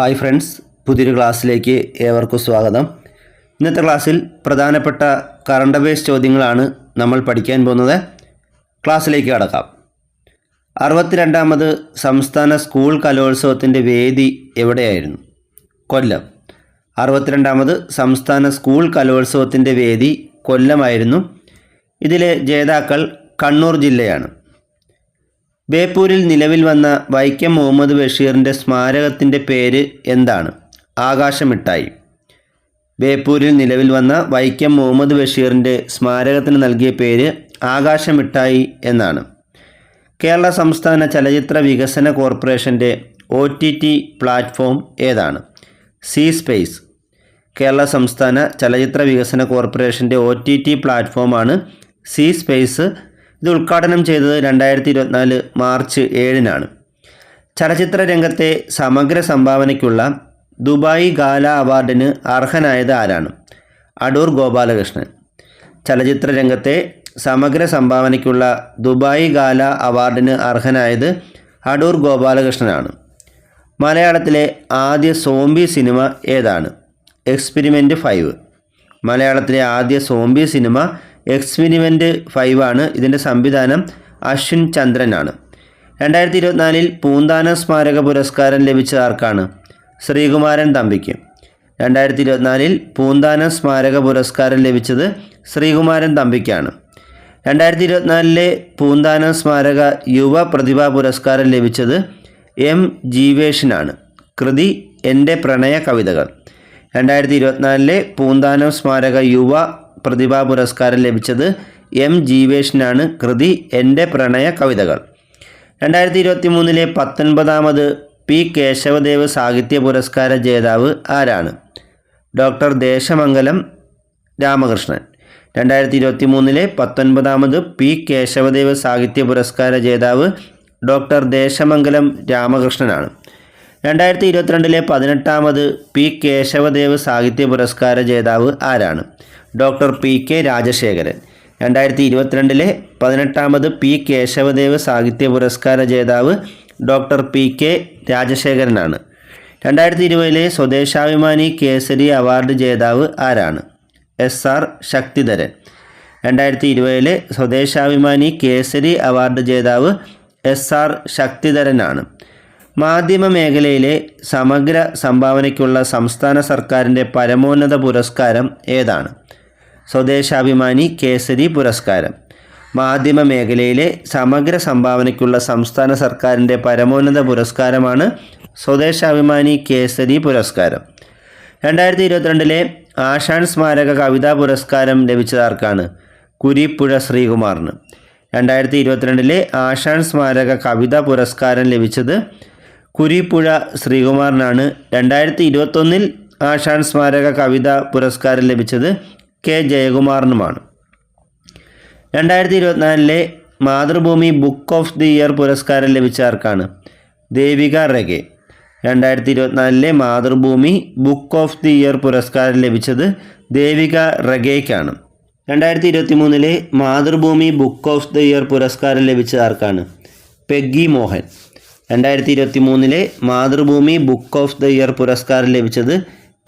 Hi friends പുതിയൊരു ക്ലാസ്സിലേക്ക് ഏവർക്കും സ്വാഗതം. ഇന്നത്തെ ക്ലാസ്സിൽ പ്രധാനപ്പെട്ട കറണ്ട് അഫയേഴ്സ് ചോദ്യങ്ങളാണ് നമ്മൾ പഠിക്കാൻ പോകുന്നത്. ക്ലാസ്സിലേക്ക് കടക്കാം. അറുപത്തിരണ്ടാമത് സംസ്ഥാന സ്കൂൾ കലോത്സവത്തിന്റെ വേദി എവിടെയായിരുന്നു? കൊല്ലം. അറുപത്തിരണ്ടാമത് സംസ്ഥാന സ്കൂൾ കലോത്സവത്തിന്റെ വേദി കൊല്ലമായിരുന്നു. ഇതിലെ ജേതാക്കൾ കണ്ണൂർ ജില്ലയാണ്. ബേപ്പൂരിൽ നിലവിൽ വന്ന വൈക്കം മുഹമ്മദ് ബഷീറിന്റെ സ്മാരകത്തിന്റെ പേര് എന്താണ്? ആകാശമിട്ടായി. ബേപ്പൂരിൽ നിലവിൽ വന്ന വൈക്കം മുഹമ്മദ് ബഷീറിന്റെ സ്മാരകത്തിന് നൽകിയ പേര് ആകാശമിട്ടായി എന്നാണ്. കേരള സംസ്ഥാന ചലച്ചിത്ര വികസന കോർപ്പറേഷന്റെ ഒ ടി ടി പ്ലാറ്റ്ഫോം ഏതാണ്? C space. കേരള സംസ്ഥാന ചലച്ചിത്ര വികസന കോർപ്പറേഷന്റെ ഒ ടി ടി പ്ലാറ്റ്ഫോമാണ് സി സ്പേസ് ഇത് ഉദ്ഘാടനം ചെയ്തത് രണ്ടായിരത്തി ഇരുപത്തിനാല് മാർച്ച് ഏഴിനാണ്. ചലച്ചിത്ര രംഗത്തെ സമഗ്ര സംഭാവനയ്ക്കുള്ള ദുബായ് ഗാല അവാർഡിന് അർഹനായത് ആരാണ്? അടൂർ ഗോപാലകൃഷ്ണൻ. ചലച്ചിത്ര രംഗത്തെ സമഗ്ര സംഭാവനയ്ക്കുള്ള ദുബായ് ഗാല അവാർഡിന് അർഹനായത് അടൂർ ഗോപാലകൃഷ്ണനാണ്. മലയാളത്തിലെ ആദ്യ സോംബി സിനിമ ഏതാണ്? Experiment five. മലയാളത്തിലെ ആദ്യ സോംബി സിനിമ എക്സ്പെരിമെന്റ് ഫൈവ് ആണ് ഇതിന്റെ സംവിധാനം അശ്വിൻ ചന്ദ്രനാണ്. രണ്ടായിരത്തി ഇരുപത്തിനാലിൽ പൂന്താന സ്മാരക പുരസ്കാരം ലഭിച്ച ആർക്കാണ്? ശ്രീകുമാരൻ തമ്പിക്ക്. രണ്ടായിരത്തി ഇരുപത്തിനാലിൽ പൂന്താന സ്മാരക പുരസ്കാരം ലഭിച്ചത് ശ്രീകുമാരൻ തമ്പിക്കാണ്. രണ്ടായിരത്തി ഇരുപത്തിനാലിലെ പൂന്താന സ്മാരക യുവ പ്രതിഭാ പുരസ്കാരം ലഭിച്ചത് എം ജീവേഷിനാണ്. കൃതി എന്റെ പ്രണയ കവിതകൾ. രണ്ടായിരത്തി ഇരുപത്തിനാലിലെ പൂന്താനം സ്മാരക യുവ പ്രതിഭാ പുരസ്കാരം ലഭിച്ചത് എം ജീവേഷിനാണ്. കൃതി എന്റെ പ്രണയ കവിതകൾ. രണ്ടായിരത്തി ഇരുപത്തി മൂന്നിലെ പത്തൊൻപതാമത് പി കേശവദേവ് സാഹിത്യ പുരസ്കാര ജേതാവ് ആരാണ്? ഡോക്ടർ ദേശമംഗലം രാമകൃഷ്ണൻ. രണ്ടായിരത്തി ഇരുപത്തി മൂന്നിലെ പത്തൊൻപതാമത് പി കേശവദേവ് സാഹിത്യ പുരസ്കാര ജേതാവ് ഡോക്ടർ ദേശമംഗലം രാമകൃഷ്ണനാണ്. രണ്ടായിരത്തി ഇരുപത്തിരണ്ടിലെ പതിനെട്ടാമത് പി കേശവദേവ് സാഹിത്യ പുരസ്കാര ജേതാവ് ആരാണ്? Doctor P K Rajasekharan. രണ്ടായിരത്തി ഇരുപത്തിരണ്ടിലെ പതിനെട്ടാമത് പി കേശവദേവ് സാഹിത്യ പുരസ്കാര ജേതാവ് ഡോക്ടർ പി കെ രാജശേഖരനാണ്. രണ്ടായിരത്തി ഇരുപതിലെ സ്വദേശാഭിമാനി കേസരി അവാർഡ് ജേതാവ് ആരാണ്? S R Sakthidharan. രണ്ടായിരത്തി ഇരുപതിലെ സ്വദേശാഭിമാനി കേസരി അവാർഡ് ജേതാവ് എസ് ആർ ശക്തിധരനാണ്. മാധ്യമ മേഖലയിലെ സമഗ്ര സംഭാവനയ്ക്കുള്ള സംസ്ഥാന സർക്കാരിന്റെ പരമോന്നത പുരസ്കാരം ഏതാണ്? സ്വദേശാഭിമാനി കേസരി പുരസ്കാരം. മാധ്യമ മേഖലയിലെ സമഗ്ര സംഭാവനയ്ക്കുള്ള സംസ്ഥാന സർക്കാരിന്റെ പരമോന്നത പുരസ്കാരമാണ് സ്വദേശാഭിമാനി കേസരി പുരസ്കാരം. രണ്ടായിരത്തി ഇരുപത്തിരണ്ടിലെ ആശാൻ സ്മാരക കവിതാ പുരസ്കാരം ലഭിച്ചതാർക്കാണ് കുരിപ്പുഴ ശ്രീകുമാറിന്. രണ്ടായിരത്തി ഇരുപത്തിരണ്ടിലെ ആശാൻ സ്മാരക കവിതാ പുരസ്കാരം ലഭിച്ചത് കുരിപ്പുഴ ശ്രീകുമാറിനാണ്. രണ്ടായിരത്തി ഇരുപത്തൊന്നിൽ ആശാൻ സ്മാരക കവിതാ പുരസ്കാരം ലഭിച്ചത് കെ ജയകുമാറിനുമാണ്. രണ്ടായിരത്തി ഇരുപത്തിനാലിലെ Mathrubhumi book of the year പുരസ്കാരം ലഭിച്ച ആർക്കാണ്? ദേവിക റെഗെ. രണ്ടായിരത്തി ഇരുപത്തിനാലിലെ Mathrubhumi book of the year പുരസ്കാരം ലഭിച്ചത് ദേവിക റഗേക്കാണ് രണ്ടായിരത്തി ഇരുപത്തി മൂന്നിലെ Mathrubhumi book of the year പുരസ്കാരം ലഭിച്ച ആർക്കാണ്? പെഗ്ഗി മോഹൻ. രണ്ടായിരത്തി ഇരുപത്തി മൂന്നിലെ Mathrubhumi book of the year പുരസ്കാരം ലഭിച്ചത്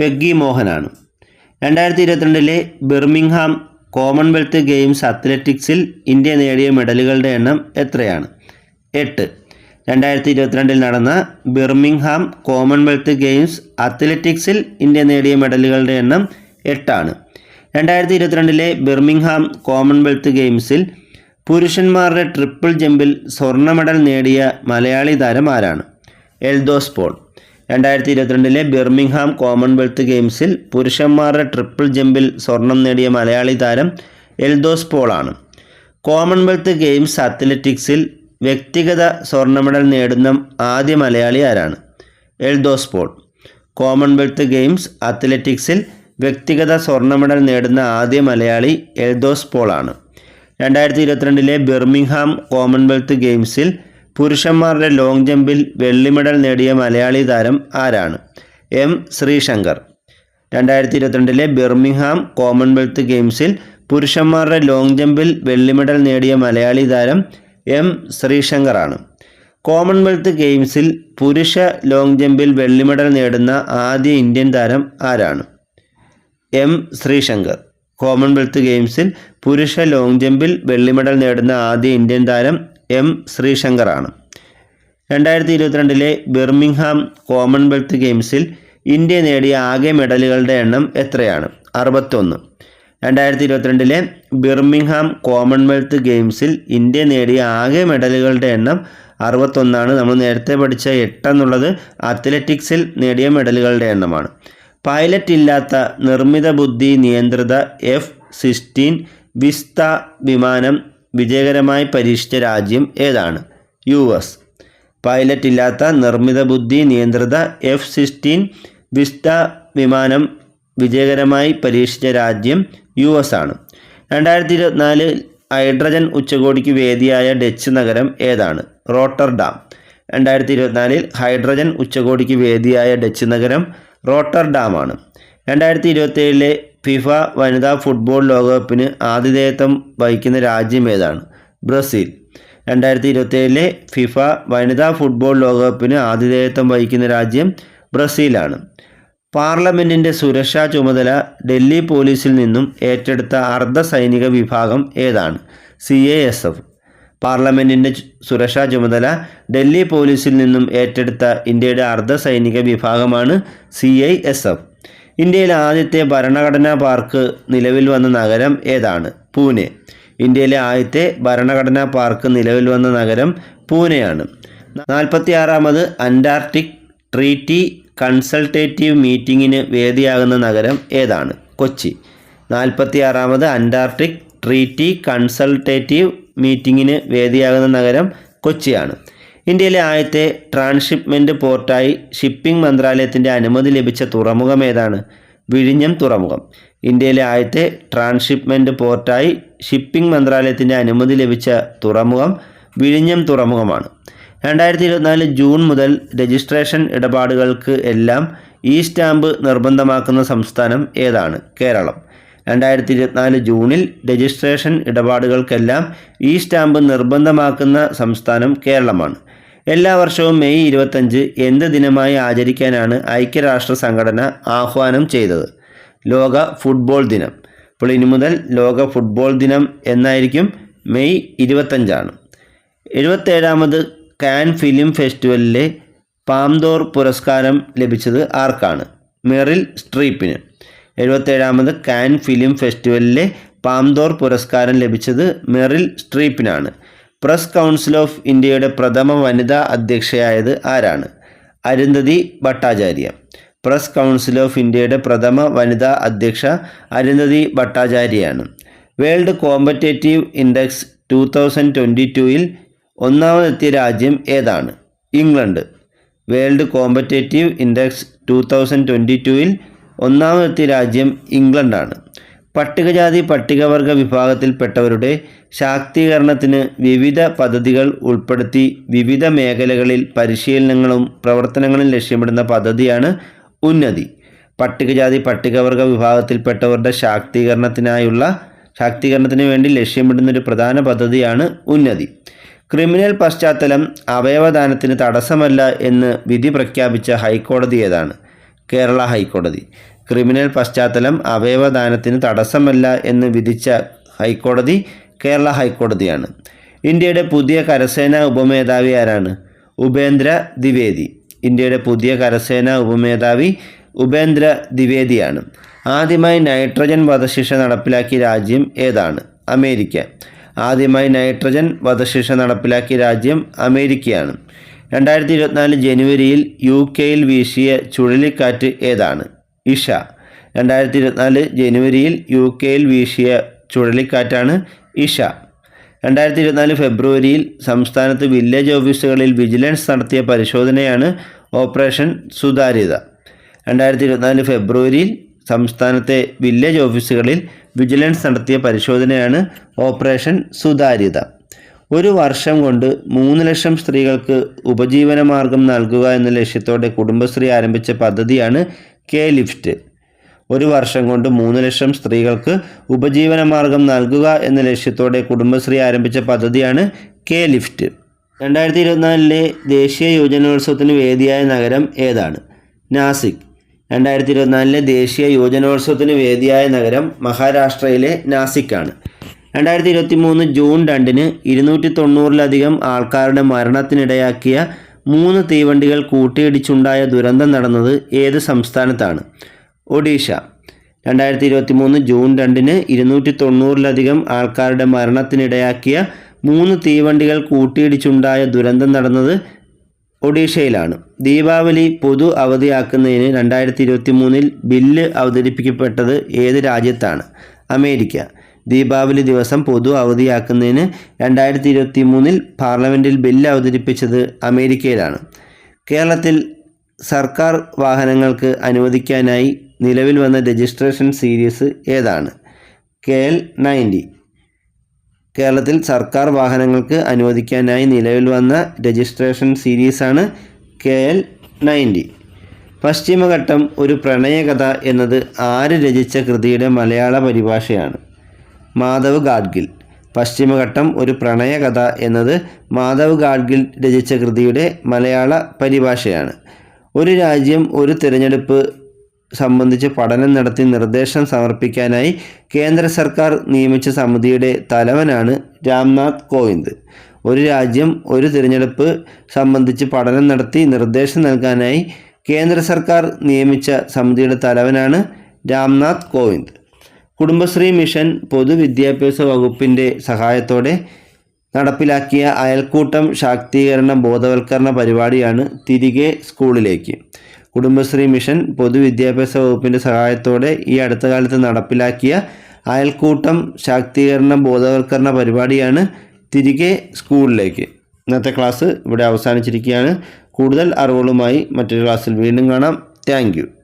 പെഗ്ഗി മോഹനാണ്. രണ്ടായിരത്തി ഇരുപത്തിരണ്ടിലെ ബിർമിംഗ്ഹാം കോമൺവെൽത്ത് ഗെയിംസ് അത്ലറ്റിക്സിൽ ഇന്ത്യ നേടിയ മെഡലുകളുടെ എണ്ണം എത്രയാണ്? എട്ട്. രണ്ടായിരത്തി ഇരുപത്തിരണ്ടിൽ നടന്ന ബിർമിംഗ്ഹാം കോമൺവെൽത്ത് ഗെയിംസ് അത്ലറ്റിക്സിൽ ഇന്ത്യ നേടിയ മെഡലുകളുടെ എണ്ണം എട്ടാണ്. രണ്ടായിരത്തി ഇരുപത്തിരണ്ടിലെ ബിർമിംഗ്ഹാം കോമൺവെൽത്ത് ഗെയിംസിൽ പുരുഷന്മാരുടെ ട്രിപ്പിൾ ജമ്പിൽ സ്വർണ മെഡൽ നേടിയ മലയാളി താരം ആരാണ്? എൽദോസ് പോൾ. രണ്ടായിരത്തി ഇരുപത്തിരണ്ടിലെ ബിർമിംഗ്ഹാം കോമൺവെൽത്ത് ഗെയിംസിൽ പുരുഷന്മാരുടെ ട്രിപ്പിൾ ജമ്പിൽ സ്വർണം നേടിയ മലയാളി താരം എൽദോസ് പോളാണ്. കോമൺവെൽത്ത് ഗെയിംസ് അത്ലറ്റിക്സിൽ വ്യക്തിഗത സ്വർണ മെഡൽ നേടുന്ന ആദ്യ മലയാളി ആരാണ്? എൽദോസ് പോൾ. കോമൺവെൽത്ത് ഗെയിംസ് അത്ലറ്റിക്സിൽ വ്യക്തിഗത സ്വർണ മെഡൽ നേടുന്ന ആദ്യ മലയാളി എൽദോസ് പോളാണ്. രണ്ടായിരത്തി ഇരുപത്തിരണ്ടിലെ ബിർമിംഗ്ഹാം കോമൺവെൽത്ത് ഗെയിംസിൽ പുരുഷന്മാരുടെ ലോങ് ജമ്പിൽ വെള്ളി മെഡൽ നേടിയ മലയാളി താരം ആരാണ്? എം. ശ്രീശങ്കർ. രണ്ടായിരത്തി ഇരുപത്തിരണ്ടിലെ ബിർമിംഗ്ഹാം കോമൺവെൽത്ത് ഗെയിംസിൽ പുരുഷന്മാരുടെ ലോങ് ജമ്പിൽ വെള്ളി മെഡൽ നേടിയ മലയാളി താരം എം. ശ്രീശങ്കറാണ്. കോമൺവെൽത്ത് ഗെയിംസിൽ പുരുഷ ലോങ് ജമ്പിൽ വെള്ളി മെഡൽ നേടുന്ന ആദ്യ ഇന്ത്യൻ താരം ആരാണ്? എം. ശ്രീശങ്കർ. കോമൺവെൽത്ത് ഗെയിംസിൽ പുരുഷ ലോങ് ജമ്പിൽ വെള്ളി മെഡൽ നേടുന്ന ആദ്യ ഇന്ത്യൻ താരം എം ശ്രീശങ്കറാണ്. രണ്ടായിരത്തി ഇരുപത്തിരണ്ടിലെ ബിർമിംഗ്ഹാം കോമൺവെൽത്ത് ഗെയിംസിൽ ഇന്ത്യ നേടിയ ആകെ മെഡലുകളുടെ എണ്ണം എത്രയാണ്? അറുപത്തൊന്ന്. രണ്ടായിരത്തി ഇരുപത്തിരണ്ടിലെ ബിർമിംഗ്ഹാം കോമൺവെൽത്ത് ഗെയിംസിൽ ഇന്ത്യ നേടിയ ആകെ മെഡലുകളുടെ എണ്ണം അറുപത്തൊന്നാണ്. നമ്മൾ നേരത്തെ പഠിച്ച എട്ടെന്നുള്ളത് അത്ലറ്റിക്സിൽ നേടിയ മെഡലുകളുടെ എണ്ണമാണ്. പൈലറ്റ് ഇല്ലാത്ത നിർമ്മിത ബുദ്ധി നിയന്ത്രിത എഫ് സിക്സ്റ്റീൻ വിസ്ത വിമാനം വിജയകരമായി പരീക്ഷിച്ച രാജ്യം ഏതാണ്? U S. പൈലറ്റ് ഇല്ലാത്ത നിർമ്മിത ബുദ്ധി നിയന്ത്രിത എഫ് സിക്സ്റ്റീൻ വിസ്ത വിമാനം വിജയകരമായി പരീക്ഷിച്ച രാജ്യം യു എസ് ആണ്. രണ്ടായിരത്തി ഇരുപത്തിനാല് ഹൈഡ്രജൻ ഉച്ചകോടിക്ക് വേദിയായ ഡച്ച് നഗരം ഏതാണ്? റോട്ടർഡാം. രണ്ടായിരത്തി ഇരുപത്തിനാലിൽ ഹൈഡ്രജൻ ഉച്ചകോടിക്ക് വേദിയായ ഡച്ച് നഗരം റോട്ടർഡാമാണ് രണ്ടായിരത്തി ഇരുപത്തിയേഴിലെ ഫിഫ വനിതാ ഫുട്ബോൾ ലോകകപ്പിന് ആതിഥേയത്വം വഹിക്കുന്ന രാജ്യം ഏതാണ്? ബ്രസീൽ. രണ്ടായിരത്തി ഇരുപത്തിയേഴിലെ ഫിഫ വനിതാ ഫുട്ബോൾ ലോകകപ്പിന് ആതിഥേയത്വം വഹിക്കുന്ന രാജ്യം ബ്രസീലാണ്. പാർലമെന്റിന്റെ സുരക്ഷാ ചുമതല ഡൽഹി പോലീസിൽ നിന്നും ഏറ്റെടുത്ത അർദ്ധ സൈനിക വിഭാഗം ഏതാണ്? C A S F. പാർലമെന്റിന്റെ സുരക്ഷാ ചുമതല ഡൽഹി പോലീസിൽ നിന്നും ഏറ്റെടുത്ത ഇന്ത്യയുടെ അർദ്ധ സൈനിക വിഭാഗമാണ് സി ഐ എസ് എഫ്. ഇന്ത്യയിലെ ആദ്യത്തെ ഭരണഘടനാ പാർക്ക് നിലവിൽ വന്ന നഗരം ഏതാണ്? പൂനെ. ഇന്ത്യയിലെ ആദ്യത്തെ ഭരണഘടനാ പാർക്ക് നിലവിൽ വന്ന നഗരം പൂനെയാണ്. നാൽപ്പത്തി ആറാമത് അന്റാർട്ടിക് ട്രീറ്റി കൺസൾട്ടേറ്റീവ് മീറ്റിങ്ങിന് വേദിയാകുന്ന നഗരം ഏതാണ്? കൊച്ചി. നാൽപ്പത്തി ആറാമത് അന്റാർട്ടിക് ട്രീറ്റി കൺസൾട്ടേറ്റീവ് മീറ്റിങ്ങിന് വേദിയാകുന്ന നഗരം കൊച്ചിയാണ്. ഇന്ത്യയിലെ ആദ്യത്തെ ട്രാൻസ്ഷിപ്മെന്റ് പോർട്ടായി ഷിപ്പിംഗ് മന്ത്രാലയത്തിന്റെ അനുമതി ലഭിച്ച തുറമുഖം ഏതാണ്? വിഴിഞ്ഞം തുറമുഖം. ഇന്ത്യയിലെ ആദ്യത്തെ ട്രാൻസ്ഷിപ്മെന്റ് പോർട്ടായി ഷിപ്പിംഗ് മന്ത്രാലയത്തിന്റെ അനുമതി ലഭിച്ച തുറമുഖം വിഴിഞ്ഞം തുറമുഖമാണ്. രണ്ടായിരത്തി ഇരുപത്തിനാല് ജൂൺ മുതൽ രജിസ്ട്രേഷൻ ഇടപാടുകൾക്ക് എല്ലാം ഇ സ്റ്റാമ്പ് നിർബന്ധമാക്കുന്ന സംസ്ഥാനം ഏതാണ്? കേരളം. രണ്ടായിരത്തി ഇരുപത്തിനാല് ജൂണിൽ രജിസ്ട്രേഷൻ ഇടപാടുകൾക്കെല്ലാം ഇ സ്റ്റാമ്പ് നിർബന്ധമാക്കുന്ന സംസ്ഥാനം കേരളമാണ്. എല്ലാ വർഷവും മെയ് ഇരുപത്തഞ്ച് എന്ത് ദിനമായി ആചരിക്കാനാണ് ഐക്യരാഷ്ട്ര സംഘടന ആഹ്വാനം ചെയ്തത്? ലോക ഫുട്ബോൾ ദിനം. അപ്പോൾ ഇനി മുതൽ ലോക ഫുട്ബോൾ ദിനം എന്നായിരിക്കും മെയ് ഇരുപത്തഞ്ചാണ്. എഴുപത്തേഴാമത് കാൻ ഫിലിം ഫെസ്റ്റിവലിലെ പാംദോർ പുരസ്കാരം ലഭിച്ചത് ആർക്കാണ്? മെറിൽ സ്ട്രീപ്പിന്. എഴുപത്തേഴാമത് കാൻ ഫിലിം ഫെസ്റ്റിവലിലെ പാംദോർ പുരസ്കാരം ലഭിച്ചത് മെറിൽ സ്ട്രീപ്പിനാണ്. പ്രസ് കൗൺസിൽ ഓഫ് ഇന്ത്യയുടെ പ്രഥമ വനിതാ അധ്യക്ഷയായത് ആരാണ്? Arundhati Bhattacharya. Press council of ഇന്ത്യയുടെ പ്രഥമ വനിതാ അധ്യക്ഷ Arundhati ഭട്ടാചാര്യയാണ്. World competitive index two thousand twenty ടുവിൽ ഒന്നാമതെത്തിയ രാജ്യം ഏതാണ്? England. World competitive index two thousand twenty ടുവിൽ ഒന്നാമതെത്തിയ രാജ്യം ഇംഗ്ലണ്ടാണ്. പട്ടികജാതി പട്ടികവർഗ വിഭാഗത്തിൽപ്പെട്ടവരുടെ ശാക്തീകരണത്തിന് വിവിധ പദ്ധതികൾ ഉൾപ്പെടുത്തി വിവിധ മേഖലകളിൽ പരിശീലനങ്ങളും പ്രവർത്തനങ്ങളും ലക്ഷ്യമിടുന്ന പദ്ധതിയാണ് ഉന്നതി. പട്ടികജാതി പട്ടികവർഗ വിഭാഗത്തിൽപ്പെട്ടവരുടെ ശാക്തീകരണത്തിനായുള്ള ശാക്തീകരണത്തിന് വേണ്ടി ലക്ഷ്യമിടുന്ന ഒരു പ്രധാന പദ്ധതിയാണ് ഉന്നതി. ക്രിമിനൽ പശ്ചാത്തലം അവയവദാനത്തിന് തടസ്സമല്ല എന്ന് വിധി പ്രഖ്യാപിച്ച ഹൈക്കോടതി ഏതാണ്? കേരള ഹൈക്കോടതി. ക്രിമിനൽ പശ്ചാത്തലം അവയവദാനത്തിന് തടസ്സമല്ല എന്ന് വിധിച്ച ഹൈക്കോടതി കേരള ഹൈക്കോടതിയാണ്. ഇന്ത്യയുടെ പുതിയ കരസേനാ ഉപമേധാവി ആരാണ്? ഉപേന്ദ്ര ദ്വിവേദി. ഇന്ത്യയുടെ പുതിയ കരസേനാ ഉപമേധാവി ഉപേന്ദ്ര ദ്വിവേദിയാണ്. ആദ്യമായി നൈട്രജൻ വധശിക്ഷ നടപ്പിലാക്കിയ രാജ്യം ഏതാണ്? അമേരിക്ക. ആദ്യമായി നൈട്രജൻ വധശിക്ഷ നടപ്പിലാക്കിയ രാജ്യം അമേരിക്കയാണ്. രണ്ടായിരത്തി ഇരുപത്തിനാല് ജനുവരിയിൽ യു കെയിൽ വീശിയ ചുഴലിക്കാറ്റ് ഏതാണ്? ഇഷ. രണ്ടായിരത്തി ഇരുപത്തിനാല് ജനുവരിയിൽ യു കെയിൽ വീശിയ ചുഴലിക്കാറ്റാണ് ഇഷ. രണ്ടായിരത്തി ഇരുപത്തിനാല് ഫെബ്രുവരിയിൽ സംസ്ഥാനത്ത് വില്ലേജ് ഓഫീസുകളിൽ വിജിലൻസ് നടത്തിയ പരിശോധനയാണ് ഓപ്പറേഷൻ സുതാര്യത. രണ്ടായിരത്തി ഇരുപത്തിനാല് ഫെബ്രുവരിയിൽ സംസ്ഥാനത്തെ വില്ലേജ് ഓഫീസുകളിൽ വിജിലൻസ് നടത്തിയ പരിശോധനയാണ് ഓപ്പറേഷൻ സുതാര്യത. ഒരു വർഷം കൊണ്ട് മൂന്ന് ലക്ഷം സ്ത്രീകൾക്ക് ഉപജീവനമാർഗം നൽകുക എന്ന ലക്ഷ്യത്തോടെ കുടുംബശ്രീ ആരംഭിച്ച പദ്ധതിയാണ് കെ ലിഫ്റ്റ്. ഒരു വർഷം കൊണ്ട് മൂന്ന് ലക്ഷം സ്ത്രീകൾക്ക് ഉപജീവനമാർഗം നൽകുക എന്ന ലക്ഷ്യത്തോടെ കുടുംബശ്രീ ആരംഭിച്ച പദ്ധതിയാണ് കെ ലിഫ്റ്റ്. രണ്ടായിരത്തി ഇരുപത്തിനാലിലെ ദേശീയ യുവജനോത്സവത്തിന് വേദിയായ നഗരം ഏതാണ്? നാസിക്. രണ്ടായിരത്തി ഇരുപത്തിനാലിലെ ദേശീയ യുവജനോത്സവത്തിന് വേദിയായ നഗരം മഹാരാഷ്ട്രയിലെ നാസിക്കാണ്. രണ്ടായിരത്തി ഇരുപത്തി മൂന്ന് ജൂൺ രണ്ടിന് ഇരുന്നൂറ്റി തൊണ്ണൂറിലധികം ആൾക്കാരുടെ മരണത്തിനിടയാക്കിയ മൂന്ന് തീവണ്ടികൾ കൂട്ടിയിടിച്ചുണ്ടായ ദുരന്തം നടന്നത് ഏത് സംസ്ഥാനത്താണ്? ഒഡീഷ. രണ്ടായിരത്തി ഇരുപത്തി മൂന്ന് ജൂൺ രണ്ടിന് ഇരുന്നൂറ്റി തൊണ്ണൂറിലധികം ആൾക്കാരുടെ മരണത്തിനിടയാക്കിയ മൂന്ന് തീവണ്ടികൾ കൂട്ടിയിടിച്ചുണ്ടായ ദുരന്തം നടന്നത് ഒഡീഷയിലാണ്. ദീപാവലി പൊതു അവധിയാക്കുന്നതിന് രണ്ടായിരത്തി ഇരുപത്തി മൂന്നിൽ ബില്ല് അവതരിപ്പിക്കപ്പെട്ടത് ഏത് രാജ്യത്താണ്? അമേരിക്ക. ദീപാവലി ദിവസം പൊതു അവധിയാക്കുന്നതിന് രണ്ടായിരത്തി ഇരുപത്തി മൂന്നിൽ പാർലമെന്റിൽ ബില്ല് അവതരിപ്പിച്ചത് അമേരിക്കയിലാണ്. കേരളത്തിൽ സർക്കാർ വാഹനങ്ങൾക്ക് അനുവദിക്കാനായി നിലവിൽ വന്ന രജിസ്ട്രേഷൻ സീരീസ് ഏതാണ്? K L ninety. കേരളത്തിൽ സർക്കാർ വാഹനങ്ങൾക്ക് അനുവദിക്കാനായി നിലവിൽ വന്ന രജിസ്ട്രേഷൻ സീരീസാണ് കെ എൽ നയന്റി. പശ്ചിമഘട്ടം ഒരു പ്രണയകഥ എന്നത് ആര് രചിച്ച കൃതിയുടെ മലയാള പരിഭാഷയാണ്. മാധവ് ഗാഡ്ഗിൽ. പശ്ചിമഘട്ടം ഒരു പ്രണയകഥ എന്നത് മാധവ് ഗാഡ്ഗിൽ രചിച്ച കൃതിയുടെ മലയാള പരിഭാഷയാണ്. ഒരു രാജ്യം ഒരു തിരഞ്ഞെടുപ്പ് സംബന്ധിച്ച് പഠനം നടത്തി നിർദ്ദേശം സമർപ്പിക്കാനായി കേന്ദ്ര സർക്കാർ നിയമിച്ച സമിതിയുടെ തലവനാണ് രാംനാഥ് കോവിന്ദ്. ഒരു രാജ്യം ഒരു തിരഞ്ഞെടുപ്പ് സംബന്ധിച്ച് പഠനം നടത്തി നിർദ്ദേശം നൽകാനായി കേന്ദ്ര സർക്കാർ നിയമിച്ച സമിതിയുടെ തലവനാണ് രാംനാഥ് കോവിന്ദ്. കുടുംബശ്രീ മിഷൻ പൊതുവിദ്യാഭ്യാസ വകുപ്പിന്റെ സഹായത്തോടെ നടപ്പിലാക്കിയ അയൽക്കൂട്ടം ശാക്തീകരണ ബോധവൽക്കരണ പരിപാടിയാണ് തിരികെ സ്കൂളിലേക്ക്. കുടുംബശ്രീ മിഷൻ പൊതുവിദ്യാഭ്യാസ വകുപ്പിന്റെ സഹായത്തോടെ ഈ അടുത്ത കാലത്ത് നടപ്പിലാക്കിയ അയൽക്കൂട്ടം ശാക്തീകരണ ബോധവൽക്കരണ പരിപാടിയാണ് തിരികെ സ്കൂളിലേക്ക്. ഇന്നത്തെ ക്ലാസ് ഇവിടെ അവസാനിച്ചിരിക്കുകയാണ്. കൂടുതൽ അറിവുകളുമായി മറ്റൊരു ക്ലാസ്സിൽ വീണ്ടും കാണാം. താങ്ക്